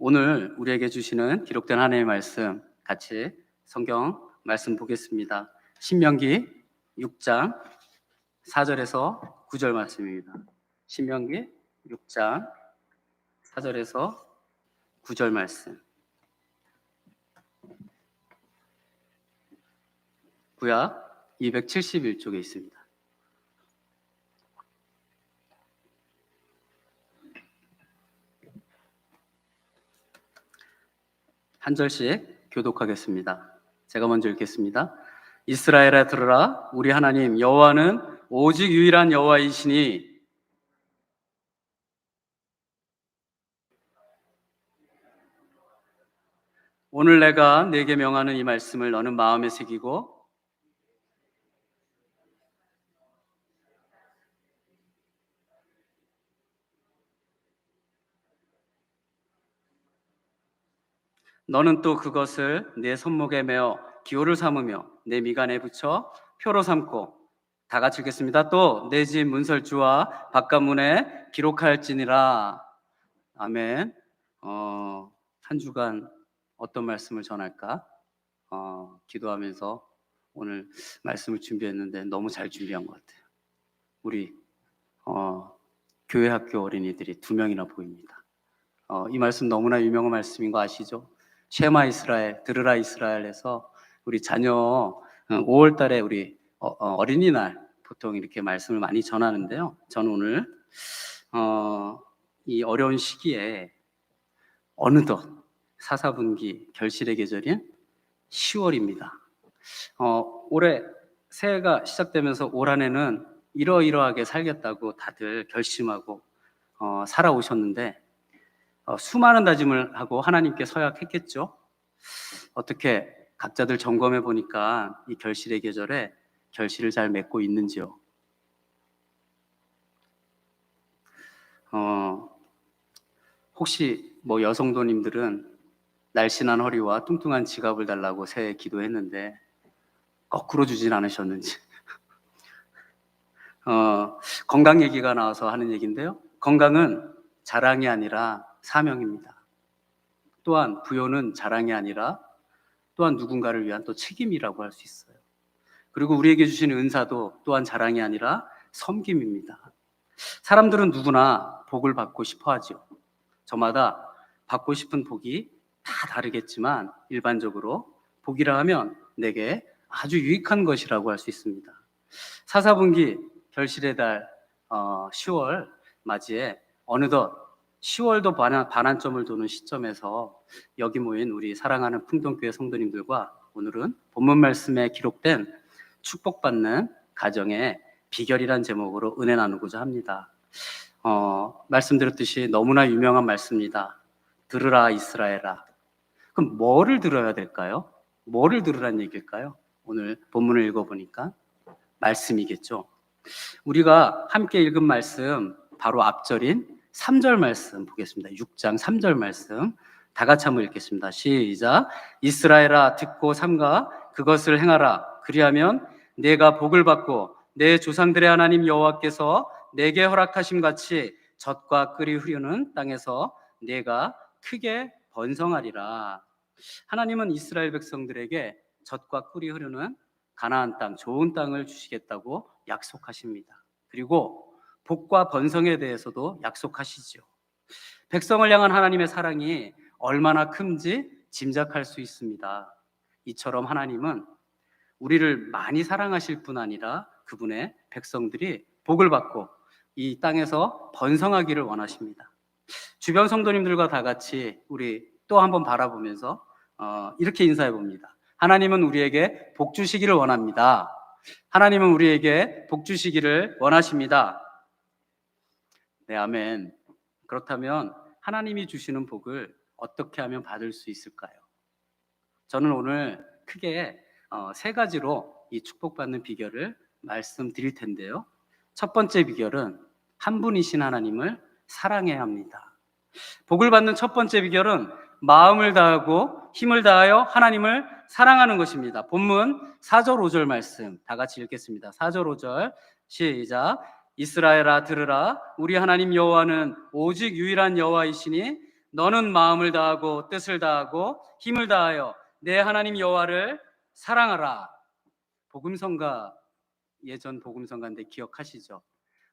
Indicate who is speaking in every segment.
Speaker 1: 오늘 우리에게 주시는 기록된 하나님의 말씀 같이 성경 말씀 보겠습니다. 신명기 6장 4절에서 9절 말씀입니다. 신명기 6장 4절에서 9절 말씀. 구약 271쪽에 있습니다. 한 절씩 교독하겠습니다. 제가 먼저 읽겠습니다. 이스라엘아 들으라 우리 하나님 여호와는 오직 유일한 여호와이시니 오늘 내가 내게 명하는 이 말씀을 너는 마음에 새기고 너는 또 그것을 내 손목에 메어 기호를 삼으며 내 미간에 붙여 표로 삼고 다 같이 읽겠습니다. 또 내 집 문설주와 바깥문에 기록할지니라. 아멘. 어, 한 주간 어떤 말씀을 전할까? 어, 기도하면서 오늘 말씀을 준비했는데 너무 잘 준비한 것 같아요. 우리 어, 교회 학교 어린이들이 두 명이나 보입니다. 어, 이 말씀 너무나 유명한 말씀인 거 아시죠? 쉐마 이스라엘, 들으라 이스라엘에서 우리 자녀 5월 달에 우리 어, 린이날 보통 이렇게 말씀을 많이 전하는데요. 저는 오늘 어, 이 어려운 시기에 어느덧 사사분기 결실의 계절인 10월입니다. 어, 올해 새해가 시작되면서 올 한해는 이러이러하게 살겠다고 다들 결심하고 어, 살아오셨는데 어, 수많은 다짐을 하고 하나님께 서약했겠죠. 어떻게 각자들 점검해 보니까 이 결실의 계절에 결실을 잘 맺고 있는지요. 어, 혹시 뭐 여성도님들은 날씬한 허리와 뚱뚱한 지갑을 달라고 새해 기도했는데 거꾸로 주진 않으셨는지. 어, 건강 얘기가 나와서 하는 얘기인데요. 건강은 자랑이 아니라 사명입니다. 또한 부여는 자랑이 아니라 또한 누군가를 위한 또 책임이라고 할 수 있어요. 그리고 우리에게 주신 은사도 또한 자랑이 아니라 섬김입니다. 사람들은 누구나 복을 받고 싶어 하죠. 저마다 받고 싶은 복이 다 다르겠지만 일반적으로 복이라 하면 내게 아주 유익한 것이라고 할 수 있습니다. 사사분기 결실의 달 어, 10월 맞이에 어느덧 10월도 반환, 반환점을 도는 시점에서 여기 모인 우리 사랑하는 풍동교회 성도님들과 오늘은 본문 말씀에 기록된 축복받는 가정의 비결이란 제목으로 은혜 나누고자 합니다. 어, 말씀드렸듯이 너무나 유명한 말씀입니다. 들으라 이스라엘아. 그럼 뭐를 들어야 될까요? 뭐를 들으란 얘기일까요? 오늘 본문을 읽어보니까 말씀이겠죠. 우리가 함께 읽은 말씀 바로 앞절인 3절 말씀 보겠습니다. 6장 3절 말씀 다 같이 한번 읽겠습니다. 시작. 이스라엘아 듣고 삼가 그것을 행하라. 그리하면 내가 복을 받고 내 조상들의 하나님 여호와께서 내게 허락하심 같이 젖과 끓이 흐르는 땅에서 내가 크게 번성하리라. 하나님은 이스라엘 백성들에게 젖과 꿀이 흐르는 가나안 땅, 좋은 땅을 주시겠다고 약속하십니다. 그리고 복과 번성에 대해서도 약속하시죠. 백성을 향한 하나님의 사랑이 얼마나 큰지 짐작할 수 있습니다. 이처럼 하나님은 우리를 많이 사랑하실 뿐 아니라 그분의 백성들이 복을 받고 이 땅에서 번성하기를 원하십니다. 주변 성도님들과 다 같이 우리 또 한번 바라보면서 어, 이렇게 인사해 봅니다. 하나님은 우리에게 복 주시기를 원합니다. 하나님은 우리에게 복 주시기를 원하십니다. 네, 아멘. 그렇다면 하나님이 주시는 복을 어떻게 하면 받을 수 있을까요? 저는 오늘 크게 어, 세 가지로 이 축복받는 비결을 말씀드릴 텐데요. 첫 번째 비결은 한 분이신 하나님을 사랑해야 합니다. 복을 받는 첫 번째 비결은 마음을 다하고 힘을 다하여 하나님을 사랑하는 것입니다. 본문 4절 5절 말씀 다 같이 읽겠습니다. 4절 5절 시작 이스라엘아 들으라 우리 하나님 여호와는 오직 유일한 여호와이시니 너는 마음을 다하고 뜻을 다하고 힘을 다하여 내 하나님 여호와를 사랑하라. 복음성가 예전 복음성가인데 기억하시죠?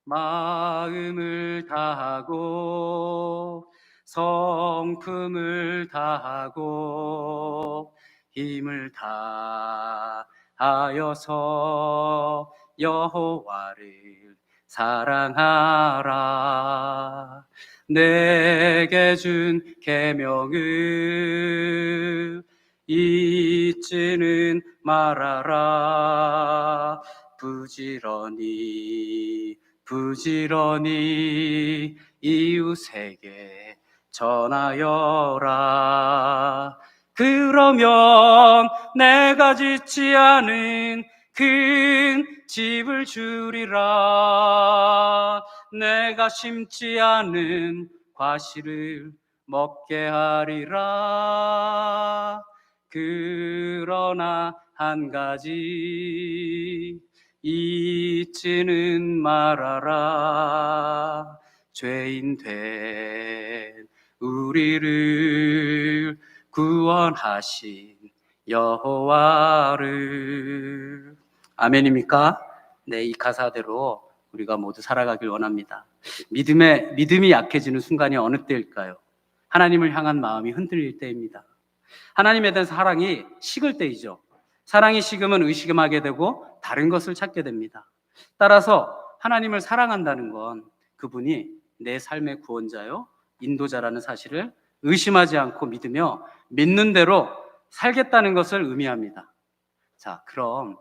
Speaker 1: 마음을 다하고 성품을 다하고 힘을 다하여서 여호와를 사랑하라. 내게 준 계명을 잊지는 말아라. 부지런히 부지런히 이웃에게 전하여라. 그러면 내가 짓지 않은 큰 집을 주리라. 내가 심지 않은 과실을 먹게 하리라. 그러나 한 가지 잊지는 말아라. 죄인 된 우리를 구원하신 여호와를 아멘입니까? 네, 이 가사대로 우리가 모두 살아가길 원합니다. 믿음에 믿음이 약해지는 순간이 어느 때일까요? 하나님을 향한 마음이 흔들릴 때입니다. 하나님에 대한 사랑이 식을 때이죠. 사랑이 식으면 의식하게 되고 다른 것을 찾게 됩니다. 따라서 하나님을 사랑한다는 건 그분이 내 삶의 구원자요, 인도자라는 사실을 의심하지 않고 믿으며 믿는 대로 살겠다는 것을 의미합니다. 자, 그럼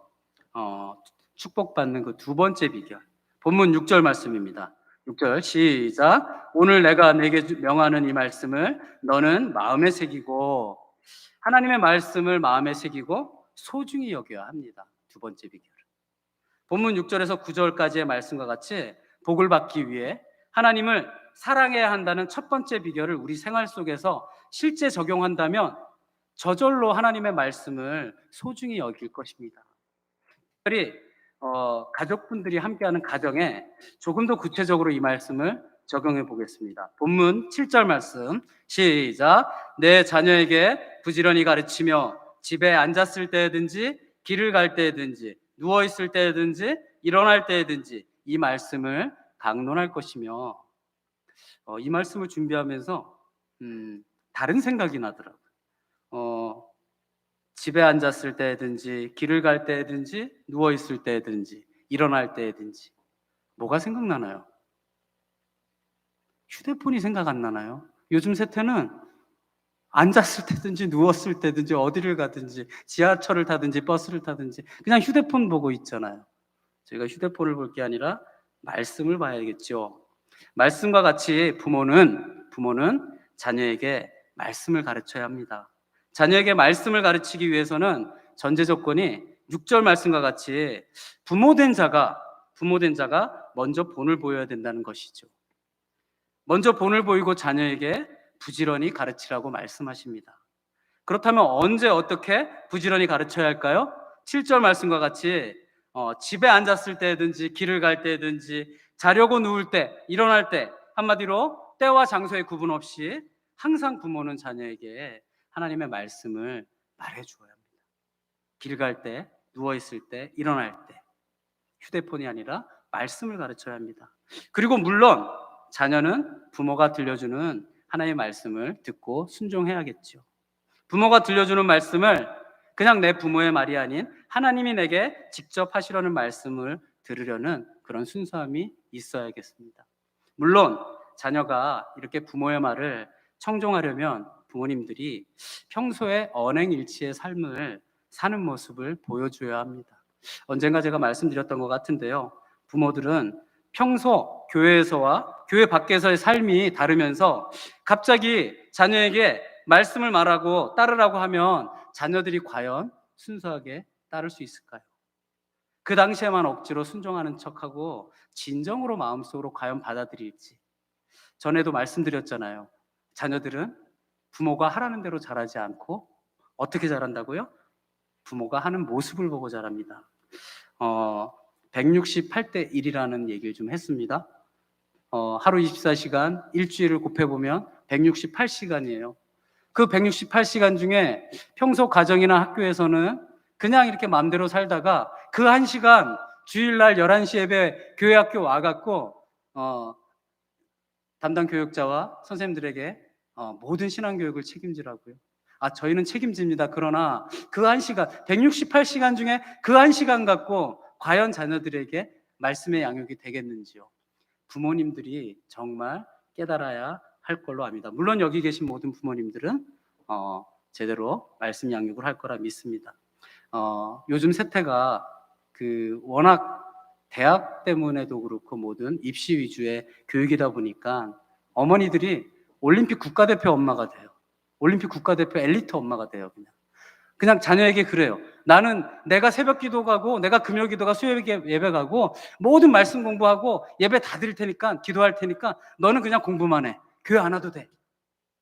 Speaker 1: 어, 축복받는 그 두 번째 비결. 본문 6절 말씀입니다. 6절 시작. 오늘 내가 내게 주- 명하는 이 말씀을 너는 마음에 새기고 하나님의 말씀을 마음에 새기고 소중히 여겨야 합니다. 두 번째 비결. 본문 6절에서 9절까지의 말씀과 같이 복을 받기 위해 하나님을 사랑해야 한다는 첫 번째 비결을 우리 생활 속에서 실제 적용한다면 저절로 하나님의 말씀을 소중히 여길 것입니다. 특별히 어, 가족분들이 함께하는 가정에 조금 더 구체적으로 이 말씀을 적용해 보겠습니다. 본문 7절 말씀 시작. 내 자녀에게 부지런히 가르치며 집에 앉았을 때든지 길을 갈 때든지 누워 있을 때든지 일어날 때든지 이 말씀을 강론할 것이며 어, 이 말씀을 준비하면서 음, 다른 생각이 나더라고요. 어, 집에 앉았을 때든지 길을 갈 때든지 누워 있을 때든지 일어날 때든지 뭐가 생각나나요? 휴대폰이 생각 안 나나요? 요즘 세태는 앉았을 때든지 누웠을 때든지 어디를 가든지 지하철을 타든지 버스를 타든지 그냥 휴대폰 보고 있잖아요. 저희가 휴대폰을 볼 게 아니라 말씀을 봐야겠죠. 말씀과 같이 부모는 부모는 자녀에게 말씀을 가르쳐야 합니다. 자녀에게 말씀을 가르치기 위해서는 전제 조건이 6절 말씀과 같이 부모된 자가 부모된 자가 먼저 본을 보여야 된다는 것이죠. 먼저 본을 보이고 자녀에게 부지런히 가르치라고 말씀하십니다. 그렇다면 언제 어떻게 부지런히 가르쳐야 할까요? 7절 말씀과 같이 어, 집에 앉았을 때든지 길을 갈 때든지 자려고 누울 때 일어날 때 한마디로 때와 장소의 구분 없이 항상 부모는 자녀에게 하나님의 말씀을 말해 주어야 합니다. 길 갈 때, 누워 있을 때, 일어날 때 휴대폰이 아니라 말씀을 가르쳐야 합니다. 그리고 물론 자녀는 부모가 들려주는 하나님의 말씀을 듣고 순종해야겠죠. 부모가 들려주는 말씀을 그냥 내 부모의 말이 아닌 하나님이 내게 직접 하시려는 말씀을 들으려는 그런 순수함이 있어야겠습니다. 물론 자녀가 이렇게 부모의 말을 청종하려면 부모님들이 평소에 언행 일치의 삶을 사는 모습을 보여줘야 합니다. 언젠가 제가 말씀드렸던 것 같은데요. 부모들은 평소 교회에서와 교회 밖에서의 삶이 다르면서 갑자기 자녀에게 말씀을 말하고 따르라고 하면 자녀들이 과연 순수하게 따를 수 있을까요? 그 당시에만 억지로 순종하는 척하고 진정으로 마음속으로 과연 받아들일지. 전에도 말씀드렸잖아요. 자녀들은 부모가 하라는 대로 자라지 않고 어떻게 자란다고요? 부모가 하는 모습을 보고 자랍니다. 어, 168대 1이라는 얘기를 좀 했습니다. 어, 하루 24시간 일주일을 곱해보면 168시간이에요. 그 168시간 중에 평소 가정이나 학교에서는 그냥 이렇게 마음대로 살다가 그 한 시간 주일날 11시 예배 교회 학교 와갖고 어, 담당 교육자와 선생님들에게 어, 모든 신앙 교육을 책임지라고요. 아, 저희는 책임집니다. 그러나 그 한 시간, 168시간 중에 그 한 시간 갖고 과연 자녀들에게 말씀의 양육이 되겠는지요? 부모님들이 정말 깨달아야 할 걸로 압니다. 물론 여기 계신 모든 부모님들은 어, 제대로 말씀 양육을 할 거라 믿습니다. 어, 요즘 세태가 그 워낙 대학 때문에도 그렇고 모든 입시 위주의 교육이다 보니까 어머니들이 올림픽 국가대표 엄마가 돼요. 올림픽 국가대표 엘리트 엄마가 돼요. 그냥 그냥 자녀에게 그래요. 나는 내가 새벽 기도 가고 내가 금요 기도가 수요 예배 가고 모든 말씀 공부하고 예배 다 드릴 테니까 기도할 테니까 너는 그냥 공부만 해. 교회 안 와도 돼.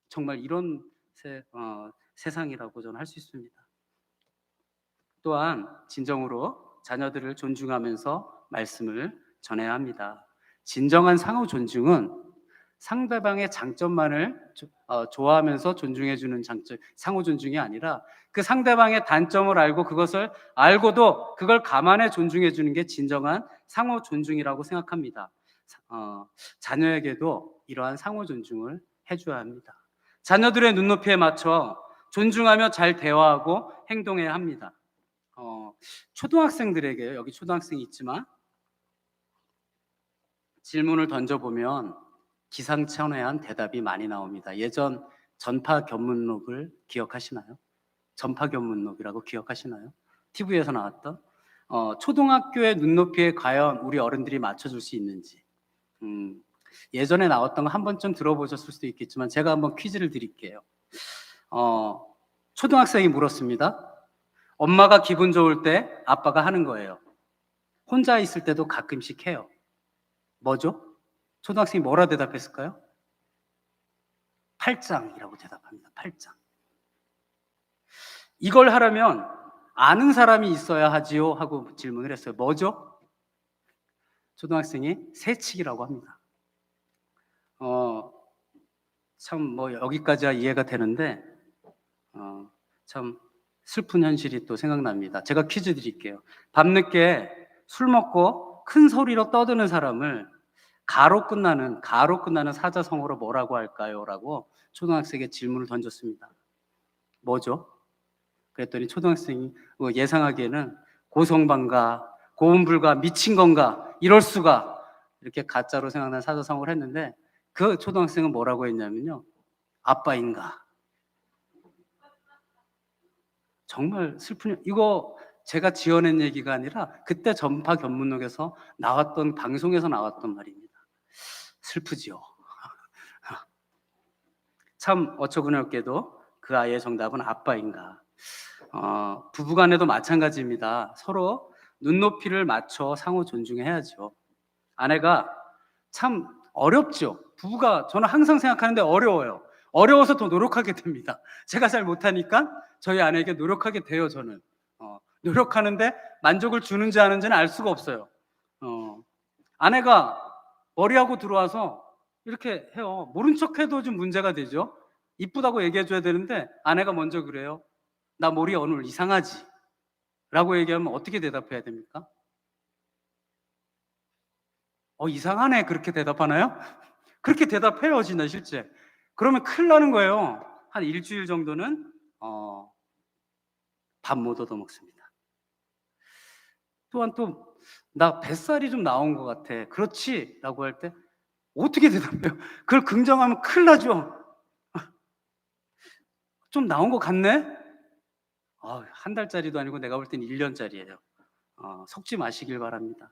Speaker 1: 정말 이런 세, 어, 세상이라고 저는 할 수 있습니다. 또한 진정으로 자녀들을 존중하면서 말씀을 전해야 합니다. 진정한 상호 존중은 상대방의 장점만을 조- 어, 좋아하면서 존중해주는 장점, 상호 존중이 아니라 그 상대방의 단점을 알고 그것을 알고도 그걸 감안해 존중해주는 게 진정한 상호 존중이라고 생각합니다. 어, 자녀에게도 이러한 상호 존중을 해줘야 합니다. 자녀들의 눈높이에 맞춰 존중하며 잘 대화하고 행동해야 합니다. 어, 초등학생들에게 여기 초등학생이 있지만 질문을 던져보면 기상천외한 대답이 많이 나옵니다. 예전 전파 견문록을 기억하시나요? 전파 견문록이라고 기억하시나요? TV에서 나왔던 어, 초등학교의 눈높이에 과연 우리 어른들이 맞춰줄 수 있는지 음, 예전에 나왔던 거 한 번쯤 들어보셨을 수도 있겠지만 제가 한번 퀴즈를 드릴게요. 어, 초등학생이 물었습니다. 엄마가 기분 좋을 때 아빠가 하는 거예요. 혼자 있을 때도 가끔씩 해요. 뭐죠? 초등학생이 뭐라 대답했을까요? 팔짱이라고 대답합니다. 팔짱. 이걸 하려면 아는 사람이 있어야 하지요 하고 질문을 했어요. 뭐죠? 초등학생이 새치기라고 합니다. 어, 참 뭐 여기까지야 이해가 되는데 어, 참 슬픈 현실이 또 생각납니다. 제가 퀴즈 드릴게요. 밤늦게 술 먹고 큰 소리로 떠드는 사람을 가로 끝나는 가로 끝나는 사자성어로 뭐라고 할까요?라고 초등학생에게 질문을 던졌습니다. 뭐죠? 그랬더니 초등학생이 뭐 예상하기에는 고성방가, 고음불가, 미친 건가, 이럴 수가 이렇게 가짜로 생각나는 사자성어를 했는데 그 초등학생은 뭐라고 했냐면요. 아빠인가. 정말 슬픈 이거 제가 지어낸 얘기가 아니라 그때 전파 견문록에서 나왔던 방송에서 나왔던 말입니다. 슬프지요. 참 어처구니없게도 그 아이의 정답은 아빠인가. 어, 부부간에도 마찬가지입니다. 서로 눈높이를 맞춰 상호 존중해야죠. 아내가 참 어렵죠. 부부가 저는 항상 생각하는데 어려워요. 어려워서 더 노력하게 됩니다. 제가 잘 못하니까 저희 아내에게 노력하게 돼요. 저는 어, 노력하는데 만족을 주는지 아는지는 알 수가 없어요. 어, 아내가 머리하고 들어와서 이렇게 해요. 모른 척해도 좀 문제가 되죠. 이쁘다고 얘기해줘야 되는데 아내가 먼저 그래요. 나 머리 오늘 이상하지. 라고 얘기하면 어떻게 대답해야 됩니까? 어, 이상하네. 그렇게 대답하나요? 그렇게 대답해요, 진짜 실제. 그러면 큰일 나는 거예요. 한 일주일 정도는, 어, 밥 못 얻어 먹습니다. 또한 또, 나 뱃살이 좀 나온 것 같아. 그렇지? 라고 할 때, 어떻게 대답해요? 그걸 긍정하면 큰일 나죠? 좀 나온 것 같네? 아, 한 달짜리도 아니고 내가 볼 땐 1년짜리예요. 어, 속지 마시길 바랍니다.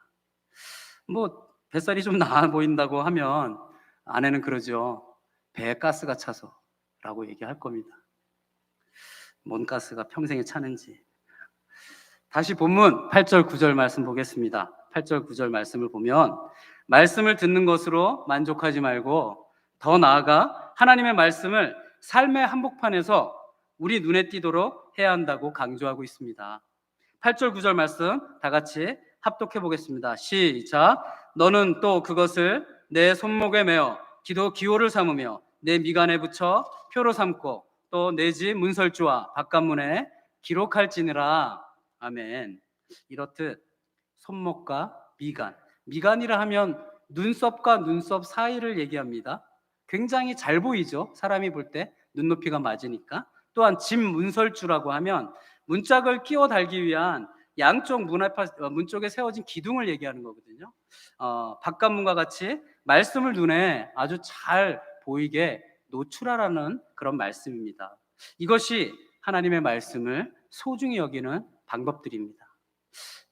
Speaker 1: 뭐 뱃살이 좀 나아 보인다고 하면 아내는 그러죠. 배에 가스가 차서 라고 얘기할 겁니다. 뭔 가스가 평생에 차는지. 다시 본문 8절 9절 말씀 보겠습니다. 8절 9절 말씀을 보면 말씀을 듣는 것으로 만족하지 말고 더 나아가 하나님의 말씀을 삶의 한복판에서 우리 눈에 띄도록 해야 한다고 강조하고 있습니다. 8절 9절 말씀 다 같이 합독해 보겠습니다. 시작. 너는 또 그것을 내 손목에 메어 기도 기호를 삼으며 내 미간에 붙여 표로 삼고 또 내 집 문설주와 바깥문에 기록할지니라. 아멘. 이렇듯 손목과 미간. 미간이라 하면 눈썹과 눈썹 사이를 얘기합니다. 굉장히 잘 보이죠. 사람이 볼 때 눈높이가 맞으니까. 또한 집 문설주라고 하면 문짝을 끼워 달기 위한 양쪽 문 앞, 어, 문 쪽에 세워진 기둥을 얘기하는 거거든요. 어, 바깥문과 같이 말씀을 눈에 아주 잘 보이게 노출하라는 그런 말씀입니다. 이것이 하나님의 말씀을 소중히 여기는 방법들입니다.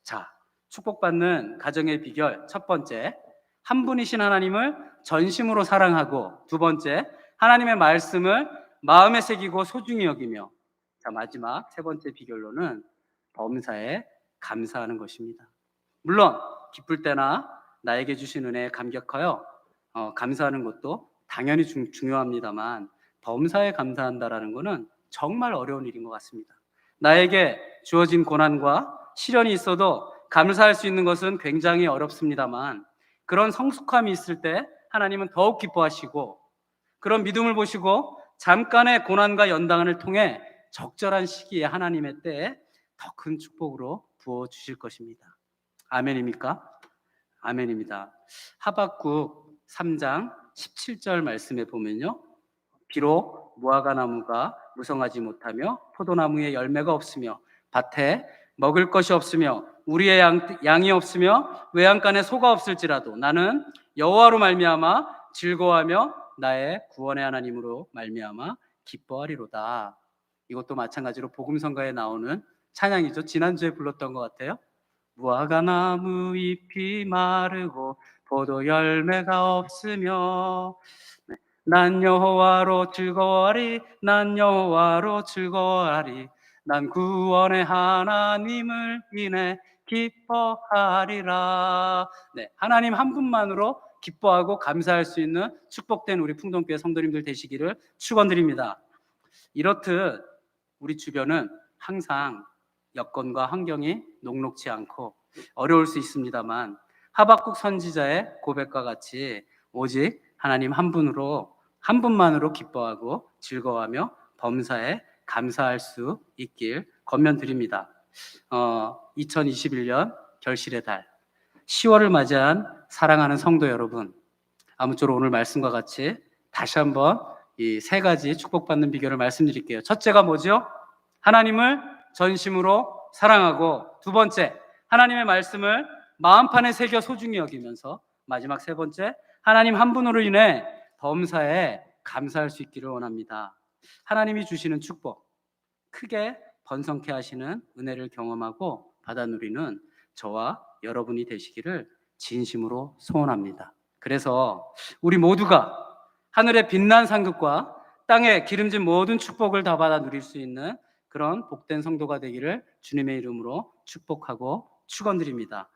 Speaker 1: 자, 축복받는 가정의 비결 첫 번째, 한 분이신 하나님을 전심으로 사랑하고 두 번째, 하나님의 말씀을 마음에 새기고 소중히 여기며 자, 마지막 세 번째 비결로는 범사에 감사하는 것입니다. 물론 기쁠 때나 나에게 주신 은혜에 감격하여 어, 감사하는 것도 당연히 중, 중요합니다만 범사에 감사한다라는 것은 정말 어려운 일인 것 같습니다. 나에게 주어진 고난과 시련이 있어도 감사할 수 있는 것은 굉장히 어렵습니다만 그런 성숙함이 있을 때 하나님은 더욱 기뻐하시고 그런 믿음을 보시고 잠깐의 고난과 연단을 통해 적절한 시기에 하나님의 때에 더 큰 축복으로 부어 주실 것입니다. 아멘입니까? 아멘입니다. 하박국 3장 17절 말씀에 보면요. 비록 무화과 나무가 무성하지 못하며 포도나무에 열매가 없으며 밭에 먹을 것이 없으며 우리의 양, 양이 없으며 외양간에 소가 없을지라도 나는 여호와로 말미암아 즐거워하며 나의 구원의 하나님으로 말미암아 기뻐하리로다. 이것도 마찬가지로 복음성가에 나오는 찬양이죠. 지난주에 불렀던 것 같아요. 무화과 나무 잎이 마르고 포도 열매가 없으며 네. 난 여호와로 즐거워하리 난 여호와로 즐거워하리 난 구원의 하나님을 인해 기뻐하리라. 네, 하나님 한 분만으로 기뻐하고 감사할 수 있는 축복된 우리 풍동교회 성도님들 되시기를 축원드립니다. 이렇듯 우리 주변은 항상 여건과 환경이 녹록지 않고 어려울 수 있습니다만 하박국 선지자의 고백과 같이 오직 하나님 한 분으로 한 분만으로 기뻐하고 즐거워하며 범사에 감사할 수 있길 권면드립니다. 어, 2021년 결실의 달 10월을 맞이한 사랑하는 성도 여러분 아무쪼록 오늘 말씀과 같이 다시 한번 이 세 가지 축복받는 비결을 말씀드릴게요. 첫째가 뭐죠? 하나님을 전심으로 사랑하고 두 번째 하나님의 말씀을 마음판에 새겨 소중히 여기면서 마지막 세 번째 하나님 한 분으로 인해 범사에 감사할 수 있기를 원합니다. 하나님이 주시는 축복 크게 번성케 하시는 은혜를 경험하고 받아 누리는 저와 여러분이 되시기를 진심으로 소원합니다. 그래서 우리 모두가 하늘의 빛난 상급과 땅에 기름진 모든 축복을 다 받아 누릴 수 있는 그런 복된 성도가 되기를 주님의 이름으로 축복하고 축원드립니다.